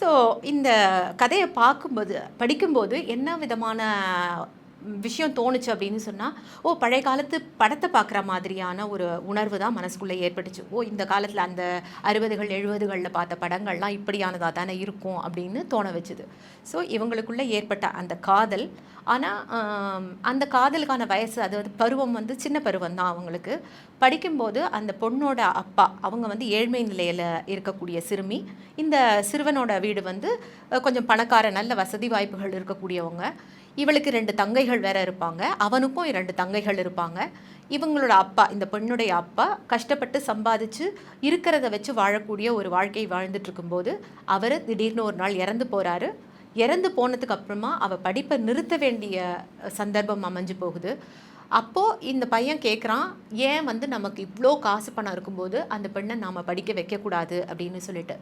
So இந்த கதையை பார்க்கும்போது படிக்கும்போது என்ன விதமான விஷயம் தோணுச்சு அப்படின்னு சொன்னால் ஓ பழைய காலத்து படத்தை பார்க்குற மாதிரியான ஒரு உணர்வு தான் மனசுக்குள்ளே ஏற்பட்டுச்சு. ஓ இந்த காலத்தில் அந்த அறுபதுகள் எழுபதுகளில் பார்த்த படங்கள்லாம் இப்படியானதாக தானே இருக்கும் அப்படின்னு தோண வச்சுது. ஸோ இவங்களுக்குள்ளே ஏற்பட்ட அந்த காதல். ஆனால் அந்த காதலுக்கான வயசு அதாவது பருவம் வந்து சின்ன பருவம் தான் அவங்களுக்கு. படிக்கும்போது அந்த பொண்ணோட அப்பா அவங்க வந்து ஏழ்மை நிலையில் இருக்கக்கூடிய சிறுமி. இந்த சிறுவனோட வீடு வந்து கொஞ்சம் பணக்கார நல்ல வசதி வாய்ப்புகள் இருக்கக்கூடியவங்க. இவளுக்கு ரெண்டு தங்கைகள் வேற இருப்பாங்க. அவனுக்கும் இரண்டு தங்கைகள் இருப்பாங்க. இவங்களோட அப்பா இந்த பெண்ணுடைய அப்பா கஷ்டப்பட்டு சம்பாதிச்சு இருக்கிறத வச்சு வாழக்கூடிய ஒரு வாழ்க்கை வாழ்ந்துட்டு இருக்கும்போது அவர் திடீர்னு ஒரு நாள் இறந்து போறாரு. இறந்து போனதுக்கு அப்புறமா அவ படிப்பை நிறுத்த வேண்டிய சந்தர்ப்பம் அமைஞ்சு போகுது. அப்போது இந்த பையன் கேட்குறான் ஏன் வந்து நமக்கு இவ்வளோ காசு பணம் இருக்கும்போது அந்த பெண்ணை நாம் படிக்க வைக்கக்கூடாது? அப்படின்னு சொல்லிட்டு.